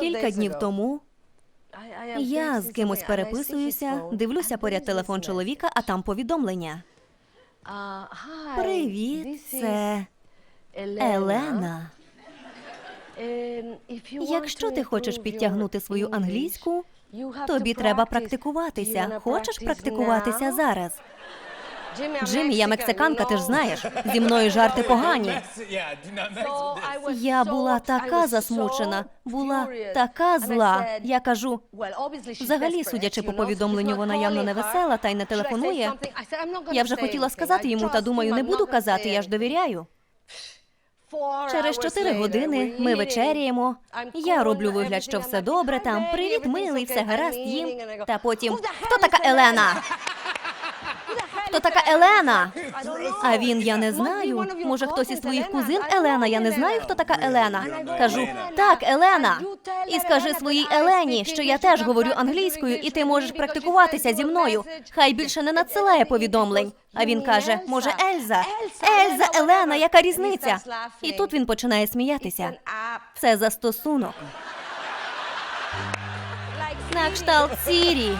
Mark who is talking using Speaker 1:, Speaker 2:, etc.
Speaker 1: Кілька днів тому я з кимось переписуюся, дивлюся поряд телефон чоловіка, а там повідомлення. Привіт, це Елена. Якщо ти хочеш підтягнути свою англійську, тобі треба практикуватися. Хочеш практикуватися зараз? Джиммі, я мексиканка, ти ж знаєш. Зі мною жарти погані. Я була така засмучена, була така зла. Я кажу, взагалі, судячи по повідомленню, вона явно не весела та й не телефонує. Я вже хотіла сказати йому, та думаю, не буду казати, я ж довіряю. Через чотири години ми вечеряємо. Я роблю вигляд, що все добре там. Привіт, милий, все гаразд їм. Та потім хто така Елена? Хто така Елена? А він я не знаю. Може, хтось із твоїх кузин Елена? Я не знаю, хто така Елена. Кажу, так, Елена. І скажи своїй Елені, що я теж говорю англійською, і ти можеш практикуватися зі мною. Хай більше не надсилає повідомлень. А він каже: може, Ельза? Ельза, Елена, яка різниця? І тут він починає сміятися. Це застосунок. На кшталт Сірі.